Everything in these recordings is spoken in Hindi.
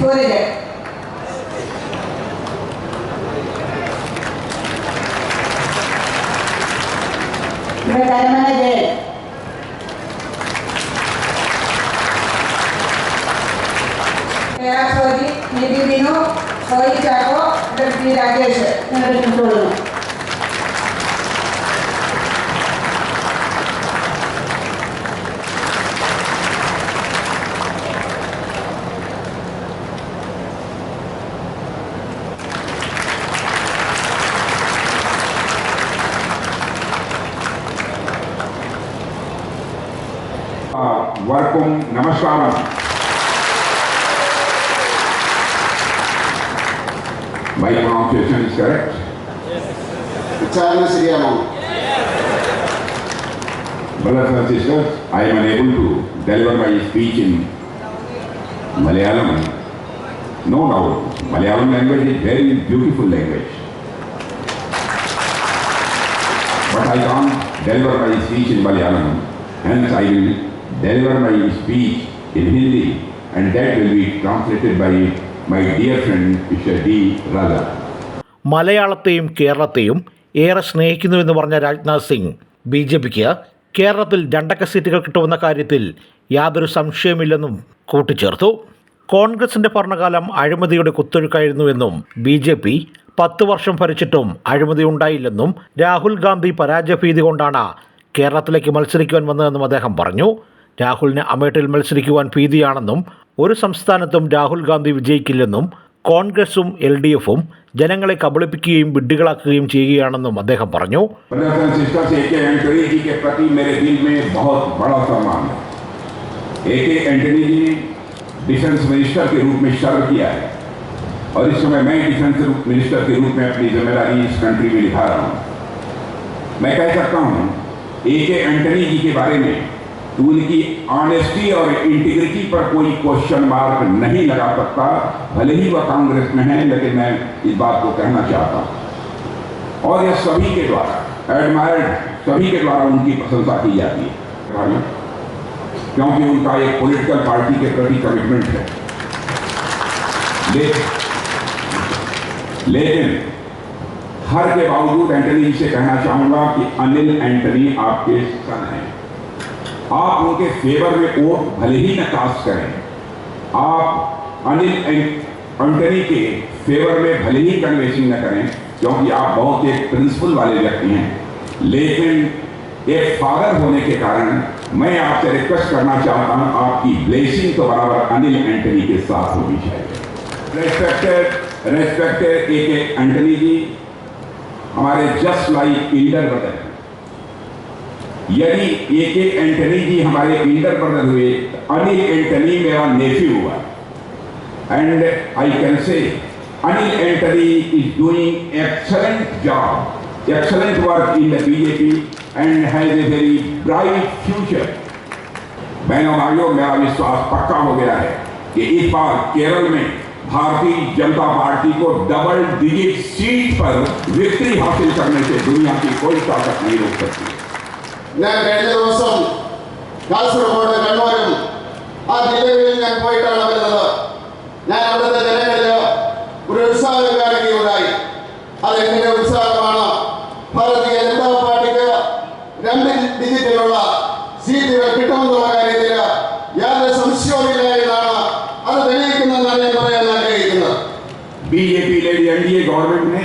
थोड़े जाए कर्मण जाए प्रयास होगी निधि दिनों होई चाको डब्बी Rajesh Narendra Modi वरकुम नमस्वाम My pronunciation is correct? Yes. It's Agnes Riyamon. Yes. Brothers and sisters, I am unable to deliver my speech in Malayalam. No, doubt, Malayalam language is very beautiful language. But I can't deliver my speech in Malayalam. Hence, I will deliver my speech in Hindi, and that will be translated by my dear friend Mr. D. Raja. മലയാളത്തെയും കേരളത്തെയും ഏറെ സ്നേഹിക്കുന്നുവെന്ന് പറഞ്ഞ രാജ്നാഥ് സിംഗ് ബി ജെ പിക്ക് കേരളത്തിൽ രണ്ടക്ക സീറ്റുകൾ കിട്ടുമെന്ന കാര്യത്തിൽ യാതൊരു സംശയമില്ലെന്നും കൂട്ടിച്ചേർത്തു കോൺഗ്രസിന്റെ ഭരണകാലം അഴിമതിയുടെ കുത്തൊഴുക്കായിരുന്നുവെന്നും ബി ജെ പി പത്ത് വർഷം ഭരിച്ചിട്ടും അഴിമതി ഉണ്ടായില്ലെന്നും രാഹുൽ ഗാന്ധി പരാജയഭീതി കൊണ്ടാണ് കേരളത്തിലേക്ക് മത്സരിക്കുവാൻ വന്നതെന്നും അദ്ദേഹം പറഞ്ഞു രാഹുലിന് അമേഠിൽ മത്സരിക്കുവാൻ ഭീതിയാണെന്നും ഒരു സംസ്ഥാനത്തും രാഹുൽ ഗാന്ധി വിജയിക്കില്ലെന്നും കോൺഗ്രസും എൽ ഡി എഫും ജനങ്ങളെ കബളിപ്പിക്കുകയും വിഡ്ഢികളാക്കുകയും ചെയ്യുകയാണെന്നും അദ്ദേഹം പറഞ്ഞു ब्रदर्स एंड सिस्टर्स ए के एंटनी जी के प्रति मेरे दिल में बहुत बड़ा सम्मान है ए के एंटनी जी ने डिफेंस मिनिस्टर के रूप में सर्व किया है और इस समय मैं डिफेंस मिनिस्टर के रूप में अपनी जिम्मेदारी इस कंट्री में निभा रहा हूँ मैं कह सकता हूँ ए के एंटनी जी के बारे में उनकी ऑनेस्टी और इंटीग्रिटी पर कोई क्वेश्चन मार्क नहीं लगा सकता। भले ही वह कांग्रेस में है, लेकिन मैं इस बात को कहना चाहता हूँ। और यह सभी के द्वारा एडमायर्ड सभी के द्वारा उनकी प्रशंसा की जाती है। क्योंकि उनका एक पॉलिटिकल पार्टी के प्रति कमिटमेंट है। लेकिन लेकिन, हर के बावजूद एंटनी जी से कहना चाहूँगा कि अनिल एंटनी आपके सन हैं। आप उनके फेवर में वोट भले ही न कास्ट करें। आप अनिल एंटनी के फेवर में भले ही कन्वेंसिंग न करें, क्योंकि आप बहुत एक प्रिंसिपल वाले व्यक्ति हैं। लेकिन एक फादर होने के कारण मैं आपसे रिक्वेस्ट करना चाहता हूँ, आपकी ब्लेसिंग तो बराबर अनिल एंटनी के साथ होनी चाहिए। रेस्पेक्टेड रेस्पेक्टेड ए के एंटनी जी, हमारे जस्ट लाइक इंडर ब्रदर यदि ए के एंटनी जी हमारे इंडर ब्रदर हुए अनिल एंटनी मेरा नेफ्यू हुआ and I can say Anil Antony is doing excellent job, excellent work in the BJP and has a very bright future. बहनों भाइयों मेरा विश्वास पक्का हो गया है कि इस बार केरल में भारतीय जनता पार्टी को डबल डिजिट सीट पर विक्ट्री हासिल करने से दुनिया की कोई ताकत नहीं रोक सकती ഞാൻ കഴിഞ്ഞ ദിവസം കാസർഗോഡ് കണ്ണൂരും ആ ജില്ലകളിൽ ഞാൻ പോയിട്ടാണ് വരുന്നത് ഞാൻ അവിടുത്തെ ജനങ്ങളിൽ ഒരു ഉത്സാഹം കാണിക്കുകയുണ്ടായി അതെങ്ങനെ ഉത്സാഹമാണ് ഭാരതീയ ജനതാ പാർട്ടിക്ക് രണ്ട് ഡിജിറ്റിലുള്ള സീറ്റുകൾ കിട്ടുമെന്നുള്ള കാര്യത്തിൽ യാതൊരു സംശയവുമില്ല എന്നാണ് അത് തെളിയിക്കുന്നതെന്നാണ് ഞാൻ പറയാൻ ആഗ്രഹിക്കുന്നത് बीजेपी लेडी एनडीए गवर्नमेंट ने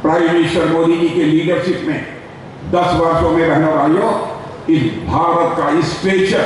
प्राइम मिनिस्टर मोदी जी के लीडरशिप में दस वर्षों में बहनों भाइयों, इस भारत का स्ट्रेचर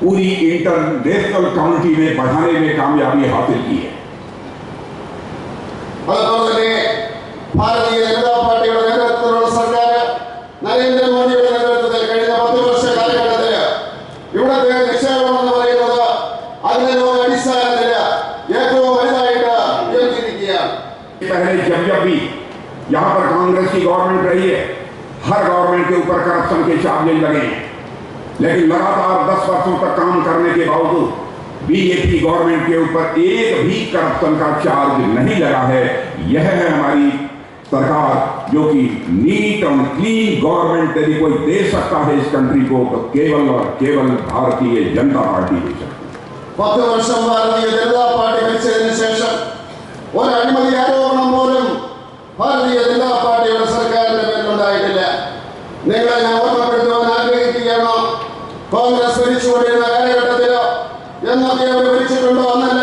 पूरी इंटरनेशनल कम्युनिटी में बढ़ाने में कामयाबी हासिल की है। भारतीय जनता पार्टी मुकाबले लगे। लेकिन लगातार दस वर्षों तक काम करने के बावजूद बीजेपी गवर्नमेंट के ऊपर एक भी करप्शन का चार्ज नहीं लगा है। यह है हमारी सरकार, जो कि नीट एंड क्लीन गवर्नमेंट यदि कोई दे सकता है इस कंट्री को तो केवल और केवल भारतीय जनता पार्टी दे सकती പത്ത് വർഷം ഭാരതീയ ജനതാ പാർട്ടി ഭരിച്ചതിന് ശേഷം ഒരനുമതി ആരോപണം പോലും ഭാരതീയ ജനതാ പാർട്ടിയുടെ നിങ്ങളെ ഞാൻ ഓർമ്മപ്പെടുത്തുവാൻ ആഗ്രഹിക്കുകയാണോ? കോൺഗ്രസ് ഭരിച്ചുകൊണ്ടിരുന്ന കാലഘട്ടത്തിലോ? എന്നൊക്കെ അവർ ഭരിച്ചിട്ടുണ്ടോ എന്ന്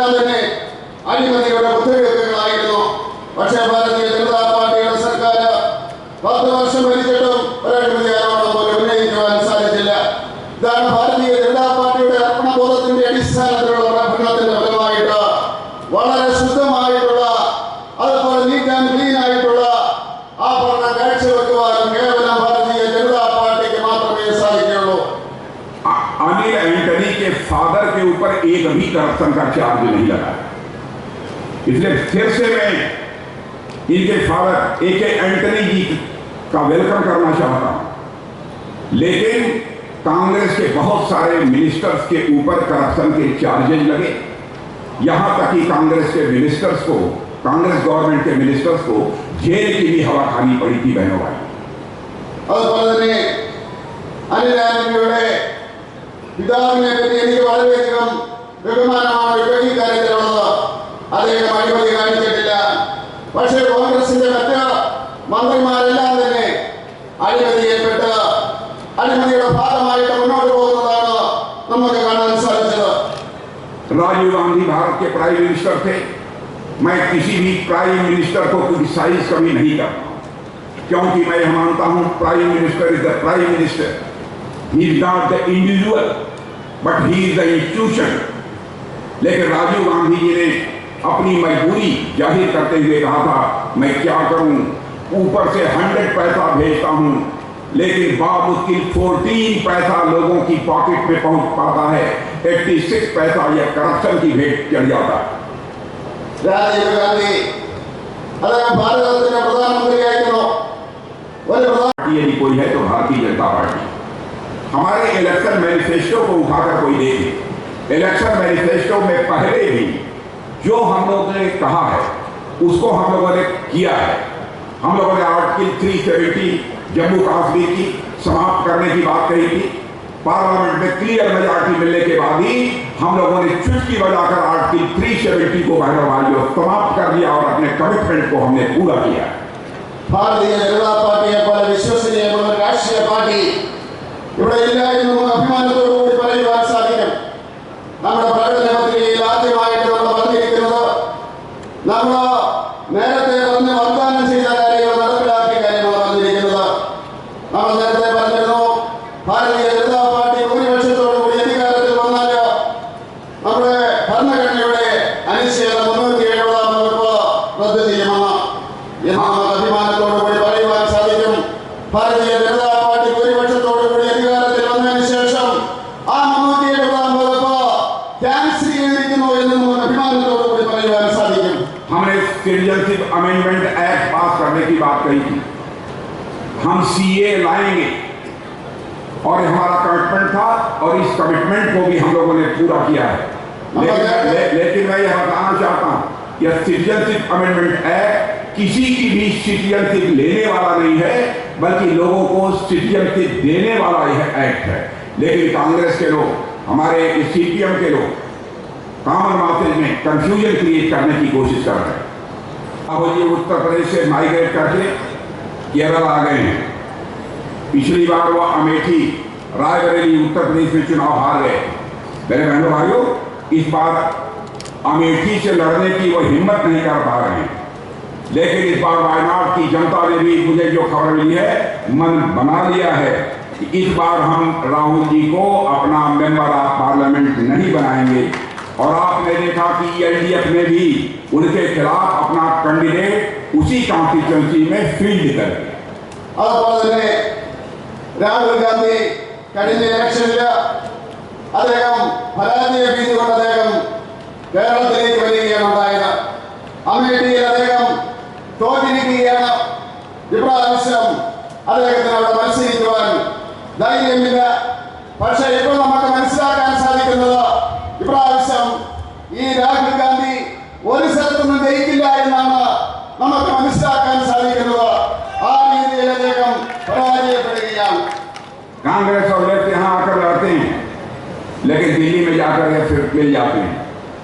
एक भी करप्शन का चार्ज नहीं लगा इसलिए फिर से मैं इनके फादर ए के एंटनी जी का वेलकम करना चाहता हूं लेकिन कांग्रेस के बहुत सारे मिनिस्टर्स के ऊपर करप्शन के चार्जेज लगे यहां तक कि कांग्रेस के मिनिस्टर्स को कांग्रेस गवर्नमेंट के मिनिस्टर्स को जेल की भी हवा खानी पड़ी थी बहनों भाई അതുപോലെ തന്നെ അനിൽ ആന്റണിയുടെ പിതാവിനെ പറ്റി എനിക്ക് വളരെയധികം ബഹുമാനമാണ് ഇപ്പോൾ ഈ കാര്യത്തിലുള്ളത് അദ്ദേഹം അഴിമതി കാണിച്ചിട്ടില്ല പക്ഷേ കോൺഗ്രസിന്റെ മറ്റ് മന്ത്രിമാരെല്ലാം തന്നെ അഴിമതിയിൽപ്പെട്ട് അഴിമതിയുടെ ഭാഗമായിട്ട് മുന്നോട്ട് പോകുന്നതാണ് നമുക്ക് കാണാൻ സാധിച്ചത് राजीव गांधी भारत के प्राइम मिनिस्टर थे मैं किसी भी प्राइम मिनिस्टर को क्रिटिसाइज कभी नहीं करता हूं। क्योंकि मैं यह मानता हूं prime minister is the prime minister he is not the individual but he is the institution लेकिन राजीव गांधी जी ने अपनी मजबूरी ज़ाहिर करते हुए कहा था मैं क्या करूँ? ऊपर से हंड्रेड पैसा भेजता हूँ लेकिन बामुश्किल फोर्टीन पैसा लोगों की पॉकेट में पहुँच पाता है एट्टी सिक्स पैसा यह करप्शन की भेंट चढ़ जाता है. यदि कोई है तो भारतीय जनता पार्टी। हमारे इलेक्शन मैनिफेस्टो को उठाकर कोई देखे। इलेक्शन मैनिफेस्टो में पहले ही जो हम लोग ने कहा है, उसको हम लोगों ने किया है। हम लोगों ने article three seventy Jammu Kashmir की समाप्त करने की बात कही थी। पार्लियामेंट में क्लियर मेजोरिटी मिलने के बाद ही हम लोगों ने चुटकी बजाकर आर्टिकल थ्री सेवेंटी को बहनों समाप्त कर दिया और अपने कमिटमेंट को हमने पूरा किया। है ಭಾರತೀಯ ಜನತಾ ಪಾರ್ಟಿಯ ಪರ ವಿಶ್ವಸನೀಯ ಮೂಲಕ ರಾಷ್ಟ್ರೀಯ अभिमान ಇವರ ಎಲ್ಲರಿಗೂ ಅಭಿಮಾನದವರು ಪರವಾಗಿ हमने सिटीजनशिप अमेंडमेंट एक्ट पास करने की बात कही थी। हम सीए लाएँगे और हमारा कमिटमेंट था और इस कमिटमेंट को भी हम लोगों ने पूरा किया है। ले, ले, लेकिन मैं यह बताना चाहता हूँ यह सिटीजनशिप अमेंडमेंट एक्ट किसी की भी सिटीजनशिप लेने वाला नहीं है बल्कि लोगों को सिटीजनशिप देने वाला यह एक्ट है। लेकिन कांग्रेस के लोग हमारे सीपीएम के लोग कॉमन मासेज में कंफ्यूजन क्रिएट करने की कोशिश कर रहे हैं। अब उत्तर प्रदेश से माइग्रेट करके केरल आ गए हैं। पिछली बार वो अमेठी, रायबरेली, उत्तर प्रदेश में चुनाव हार गए। मेरे बहनों भाइयों, इस बार अमेठी से लड़ने की वो हिम्मत नहीं कर पा रहे हैं। लेकिन इस बार वायनाड की जनता ने भी मुझे जो खबर मिली है, मन बना लिया है कि इस बार हम राहुल जी को अपना मेंबर ऑफ़ पार्लियामेंट नहीं बनाएँगे। और आपने देखा कि एलडीएफ ने भी उनके खिलाफ अपना कैंडिडेट उसी कॉन्स्टिट्यूंसी में फील्ड कर दिया അതുപോലെ തന്നെ രാഹുൽ ഗാന്ധി കഴിഞ്ഞ ഇലക്ഷനിൽ അദ്ദേഹം പരാജയ ഭീതി കൊണ്ട് അദ്ദേഹം കേരളത്തിലേക്ക് വരികയാണ് ഉണ്ടായത് അമേഠിയിൽ അദ്ദേഹം തോറ്റിരിക്കുകയാണ് ഇപ്രാവശ്യം അദ്ദേഹത്തിന് അവിടെ മത്സരിക്കുവാൻ ധൈര്യമില്ല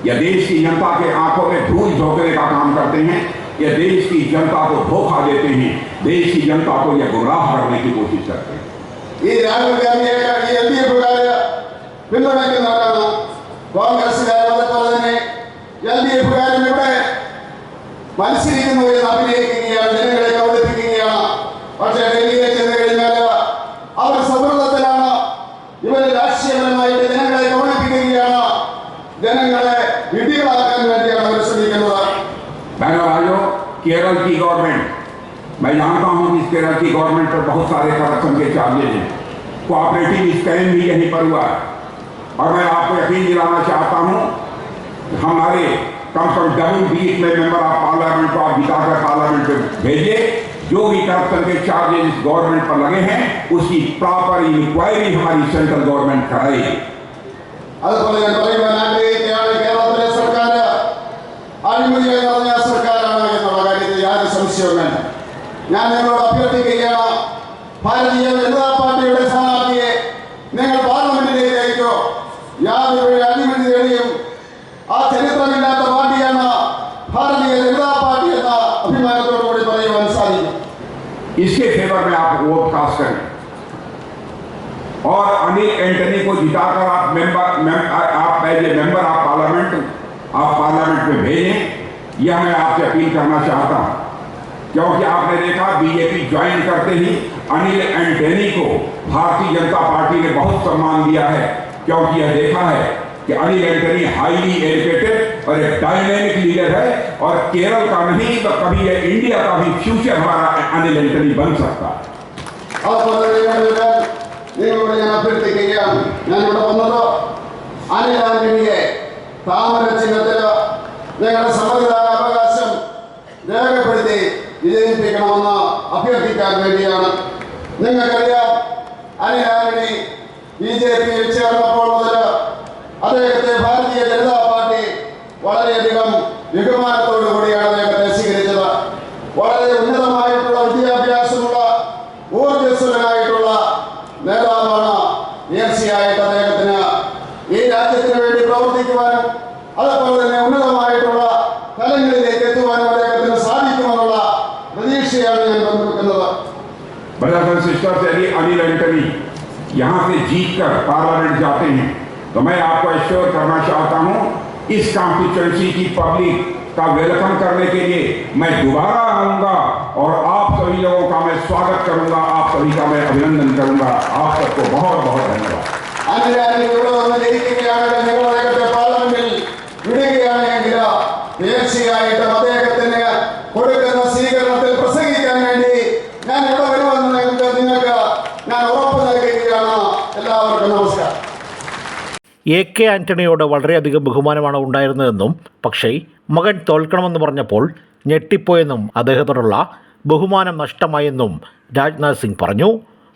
या देश की जनता के आँखों में धूल झोंकने का काम करते हैं, या देश की जनता को धोखा देते हैं, देश की जनता को यह गुमराह करने की कोशिश करते हैं। ఈ రాజకీయ ఈ मानसिक ప్రకార పిల్లలకి నాటాను కాంగ్రెస్ కావాలని ఎల్లి ప్రకారం మనిషికి का అభినయకి किया और పక్షే केरल की गवर्नमेंट मैं जानता हूँ कि केरल की गवर्नमेंट पर बहुत सारे करप्शन के चार्जेज हैं। कोऑपरेटिव स्कैम भी यहीं पर हुआ है। और मैं आपको यकीन दिलाना चाहता हूँ, हमारे कम से कम डबल बीस में मेंबर आप पार्लियामेंट को आप बिताकर पार्लियामेंट में भेजिए। जो भी करप्शन के चार्जेज इस गवर्नमेंट पर लगे हैं, उसकी प्रॉपर इंक्वायरी हमारी सेंट्रल गवर्नमेंट कराएगी। ಅಲ್ಪನೆಯ ಪರಿಗಣನೆ ಕೇರಳ ಕೇರಳದಲ್ಲಿ ಸರ್ಕಾರ ಅನುಮತಿ ಸರ್ಕಾರ കാര്യത്തിൽ യാതൊരു സംശയവും വേണ്ട ഞാൻ നിങ്ങളോട് അഭ്യർത്ഥിക്കുകയാണ് ഭാരതീയ ജനതാ अनिल एंटनी को भारतीय जनता पार्टी ने बहुत सम्मान दिया है क्योंकि यह देखा है कि अनिल एंटनी हाईली एजुकेटेड और एक डायनेमिक लीडर है और केरल का नहीं तो कभी यह इंडिया का भी फ्यूचर हमारा अनिल एंटनी बन सकता है അതുപോലെ നിങ്ങളുടെ നിങ്ങളോട് ഞാൻ അഭ്യർത്ഥിക്കുകയാണ് ഞാനിവിടെ വന്നത് അനിൽ ആന്റണിയെ താമര ചിഹ്നത്തിൽ നിങ്ങളുടെ സമ്മതിദാന അവകാശം രേഖപ്പെടുത്തി വിജയിപ്പിക്കണമെന്ന് അഭ്യർത്ഥിക്കാൻ വേണ്ടിയാണ് നിങ്ങൾക്കറിയാം ആന്റണി ബി ജെ പിയിൽ ചേർന്നപ്പോൾ മുതൽ അദ്ദേഹത്തെ ഭാരതീയ ജനതാ പാർട്ടി വളരെയധികം ബഹുമാനത്തോടു കൂടിയാണ് അദ്ദേഹത്തെ സ്വീകരിച്ചത് വളരെ ഉന്നതമായിട്ടുള്ള വിദ്യാഭ്യാസമുള്ള ഊർജസ്വലനായിട്ടുള്ള നേതാവാണ് തീർച്ചയായിട്ട് അദ്ദേഹത്തിന് ഈ രാജ്യത്തിന് വേണ്ടി പ്രവർത്തിക്കുവാനും അതുപോലെ തന്നെ ഉന്നതമായിട്ടുള്ള തലങ്ങളിലേക്ക് എത്തുവാനും അദ്ദേഹത്തിന് സാധിക്കുമെന്നുള്ള പ്രതീക്ഷയാണ് ഞാൻ പങ്കുവെക്കുന്നത് ब्रदर्स एंड अनिल एंटनी। यहाँ से जीत कर पार्लियामेंट जाते हैं। तो मैं आपको एश्योर करना चाहता हूँ, इस कॉन्स्टिट्यूंसी की पब्लिक का वेलकम करने के लिए मैं दोबारा आऊँगा और आप सभी लोगों का मैं स्वागत करूँगा, आप सभी का मैं अभिनंदन करूँगा। आप सबको बहुत बहुत धन्यवाद എ കെ ആന്റണിയോട് വളരെയധികം ബഹുമാനമാണ് ഉണ്ടായിരുന്നതെന്നും പക്ഷേ മകൻ തോൽക്കണമെന്ന് പറഞ്ഞപ്പോൾ ഞെട്ടിപ്പോയെന്നും അദ്ദേഹത്തോടുള്ള ബഹുമാനം നഷ്ടമായെന്നും രാജ്നാഥ് സിംഗ് പറഞ്ഞു.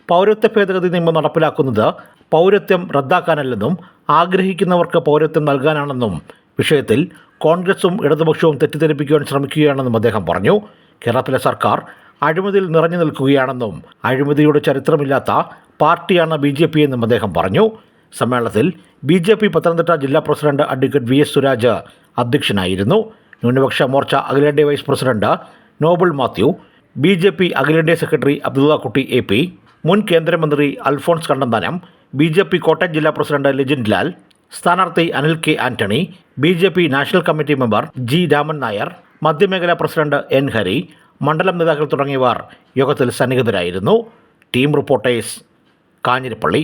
പൗരത്വ ഭേദഗതി നിയമം നടപ്പിലാക്കുന്നത് പൗരത്വം റദ്ദാക്കാനല്ലെന്നും ആഗ്രഹിക്കുന്നവർക്ക് പൗരത്വം നൽകാനാണെന്നും വിഷയത്തിൽ കോൺഗ്രസും ഇടതുപക്ഷവും തെറ്റിദ്ധരിപ്പിക്കുവാൻ ശ്രമിക്കുകയാണെന്നും അദ്ദേഹം പറഞ്ഞു. കേരളത്തിലെ സർക്കാർ അഴിമതിയിൽ നിറഞ്ഞു നിൽക്കുകയാണെന്നും അഴിമതിയുടെ ചരിത്രമില്ലാത്ത പാർട്ടിയാണ് ബി ജെ പി എന്നും അദ്ദേഹം പറഞ്ഞു. സമ്മേളനത്തിൽ ബി ജെ പി പത്തനംതിട്ട ജില്ലാ president advocate V S Suraj അധ്യക്ഷനായിരുന്നു. ന്യൂനപക്ഷ മോർച്ച അഖിലേന്ത്യാ vice president Noble Mathew B J P അഖിലേന്ത്യാ secretary Abdulla Kutty A P മുൻ കേന്ദ്രമന്ത്രി Alphons Kannanthanam B J P Kottayam ജില്ലാ പ്രസിഡന്റ് ലിജിൻ ലാൽ സ്ഥാനാർത്ഥി Anil K Antony B J P national committee member G Raman Nair മധ്യമേഖലാ president N Hari മണ്ഡലം നേതാക്കൾ തുടങ്ങിയവർ യോഗത്തിൽ സന്നിഹിതരായിരുന്നു. Team reporters Kanjirappally.